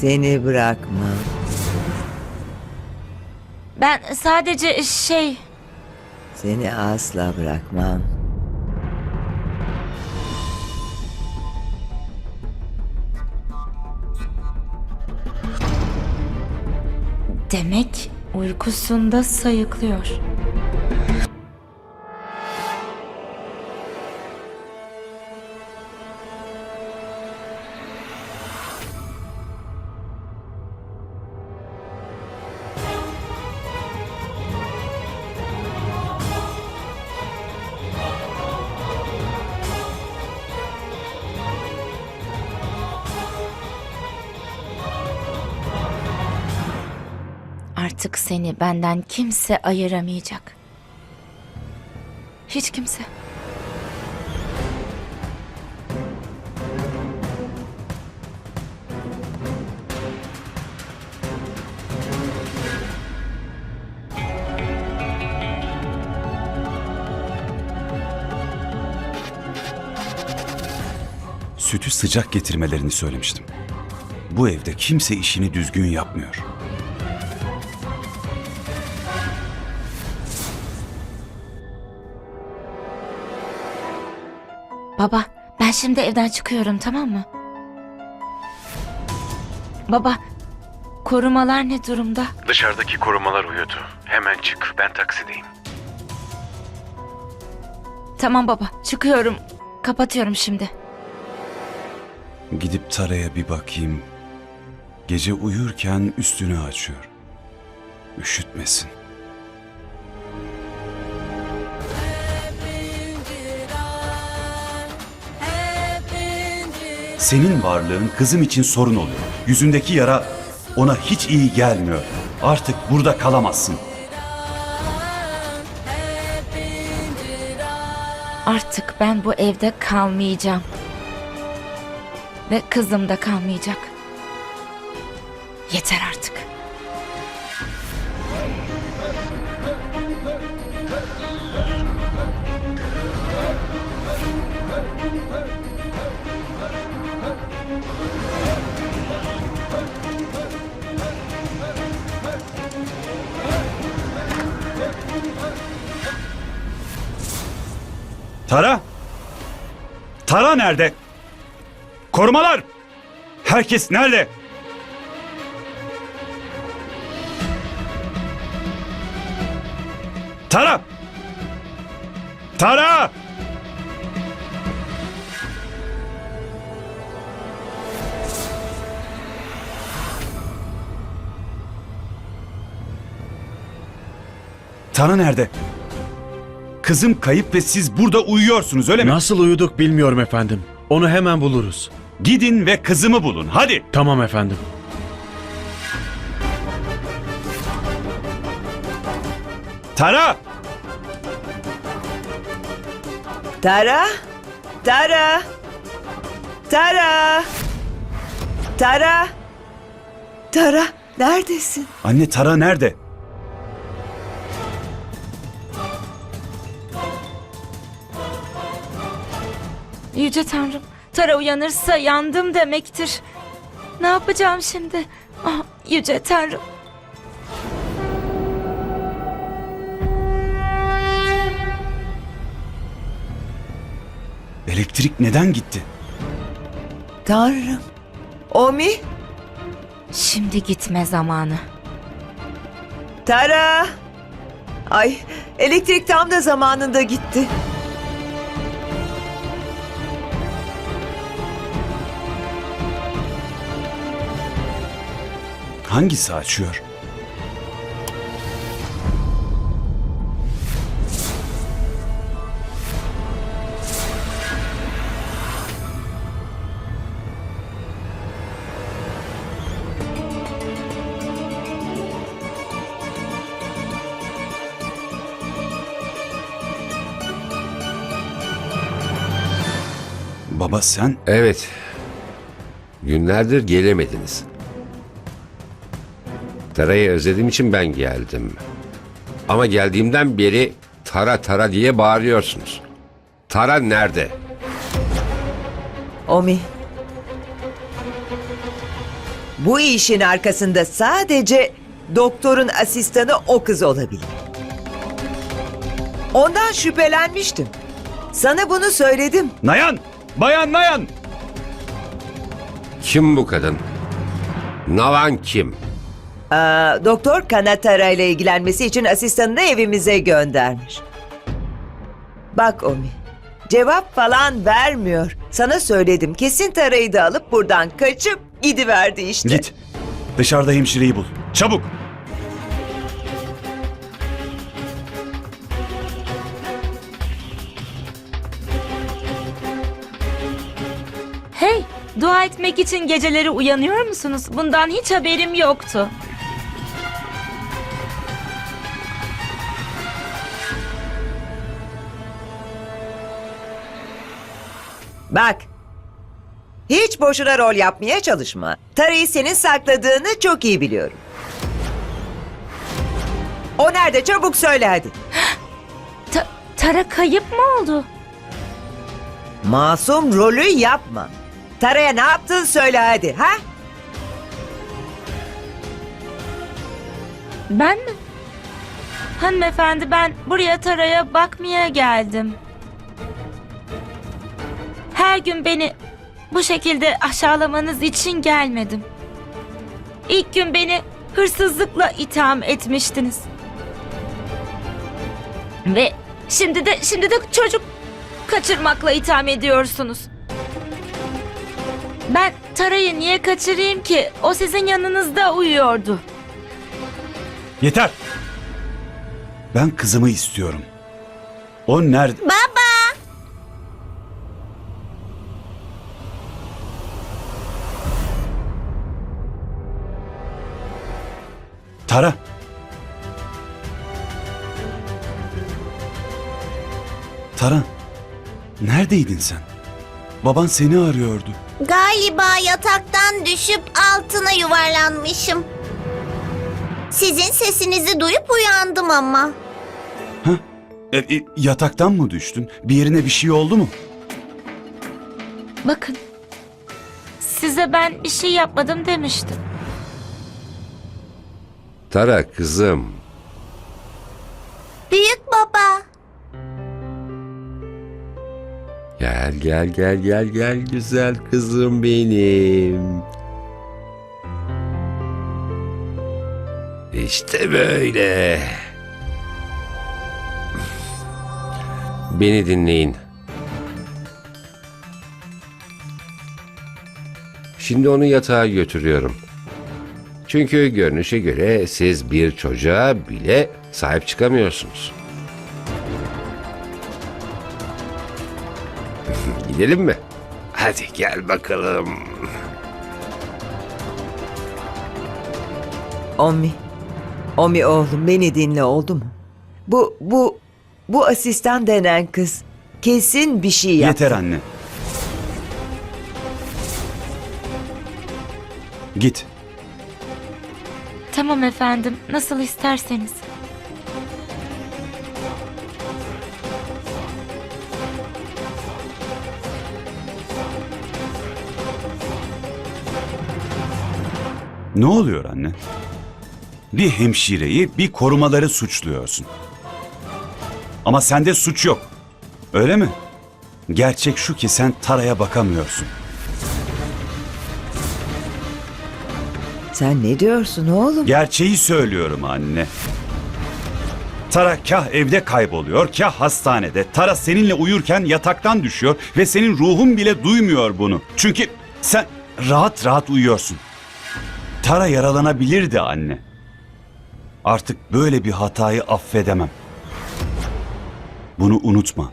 Seni bırakmam. Ben sadece şey... Seni asla bırakmam. Demek uykusunda sayıklıyor. Artık seni benden kimse ayıramayacak. Hiç kimse. Sütü sıcak getirmelerini söylemiştim. Bu evde kimse işini düzgün yapmıyor. Ben şimdi evden çıkıyorum tamam mı? Baba, korumalar ne durumda? Dışarıdaki korumalar uyudu. Hemen çık. Ben taksideyim. Tamam baba, çıkıyorum. Kapatıyorum şimdi. Gidip Tara'ya bir bakayım. Gece uyurken üstünü açıyor. Üşütmesin. Senin varlığın kızım için sorun oluyor. Yüzündeki yara ona hiç iyi gelmiyor. Artık burada kalamazsın. Artık ben bu evde kalmayacağım. Ve kızım da kalmayacak. Yeter artık. Tara? Tara nerede? Korumalar! Herkes nerede? Tara! Tara! Tara nerede? Kızım kayıp ve siz burada uyuyorsunuz öyle mi? Nasıl uyuduk bilmiyorum efendim. Onu hemen buluruz. Gidin ve kızımı bulun hadi. Tamam efendim. Tara! Tara! Tara! Tara! Tara! Tara neredesin? Anne Tara nerede? Yüce Tanrım, Tara uyanırsa yandım demektir. Ne yapacağım şimdi? Ah, Yüce Tanrım. Elektrik neden gitti? Tanrım. Omi? Şimdi gitme zamanı. Tara! Ay elektrik tam da zamanında gitti. Hangisi açıyor? Baba sen? Evet. Günlerdir gelemediniz. Tara'yı özlediğim için ben geldim. Ama geldiğimden beri Tara Tara diye bağırıyorsunuz. Tara nerede? Omi. Bu işin arkasında sadece doktorun asistanı o kız olabilir. Ondan şüphelenmiştim. Sana bunu söyledim. Nayan! Bayan Nayan! Kim bu kadın? Navan kim? Aa, doktor Kanatara ile ilgilenmesi için asistanını evimize göndermiş. Bak Omi, cevap falan vermiyor. Sana söyledim, kesin tarayı da alıp buradan kaçıp gidiverdi işte. Git. Dışarıda hemşireyi bul. Çabuk. Hey, dua etmek için geceleri uyanıyor musunuz? Bundan hiç haberim yoktu. Bak, hiç boşuna rol yapmaya çalışma. Tarayı senin sakladığını çok iyi biliyorum. O nerede? Çabuk söyle hadi. Ta- Tara kayıp mı oldu? Masum rolü yapma. Tara'ya ne yaptın söyle hadi, ha? Ben mi? Hanımefendi ben buraya Tara'ya bakmaya geldim. Her gün beni bu şekilde aşağılamanız için gelmedim. İlk gün beni hırsızlıkla itham etmiştiniz. Ve şimdi de şimdi de çocuk kaçırmakla itham ediyorsunuz. Ben Tara'yı niye kaçırayım ki? O sizin yanınızda uyuyordu. Yeter. Ben kızımı istiyorum. O nerede? Baba! Tara. Tara. Neredeydin sen? Baban seni arıyordu. Galiba yataktan düşüp altına yuvarlanmışım. Sizin sesinizi duyup uyandım ama. E, e, yataktan mı düştün? Bir yerine bir şey oldu mu? Bakın. Size ben bir şey yapmadım demiştim. Tara kızım. Büyük baba. Gel gel gel gel gel güzel kızım benim. İşte böyle. Beni dinleyin. Şimdi onu yatağa götürüyorum. Çünkü görünüşe göre siz bir çocuğa bile sahip çıkamıyorsunuz. Gidelim mi? Hadi gel bakalım. Omi. Omi oğlum beni dinle oldu mu? Bu, bu, bu asistan denen kız kesin bir şey yaptı. Yeter anne. Git. Tamam efendim. Nasıl isterseniz. Ne oluyor anne? Bir hemşireyi, bir korumaları suçluyorsun. Ama sende suç yok. Öyle mi? Gerçek şu ki sen Tara'ya bakamıyorsun. Sen ne diyorsun oğlum? Gerçeği söylüyorum anne. Tara kah evde kayboluyor, kah hastanede. Tara seninle uyurken yataktan düşüyor ve senin ruhun bile duymuyor bunu. Çünkü sen rahat rahat uyuyorsun. Tara yaralanabilirdi anne. Artık böyle bir hatayı affedemem. Bunu unutma.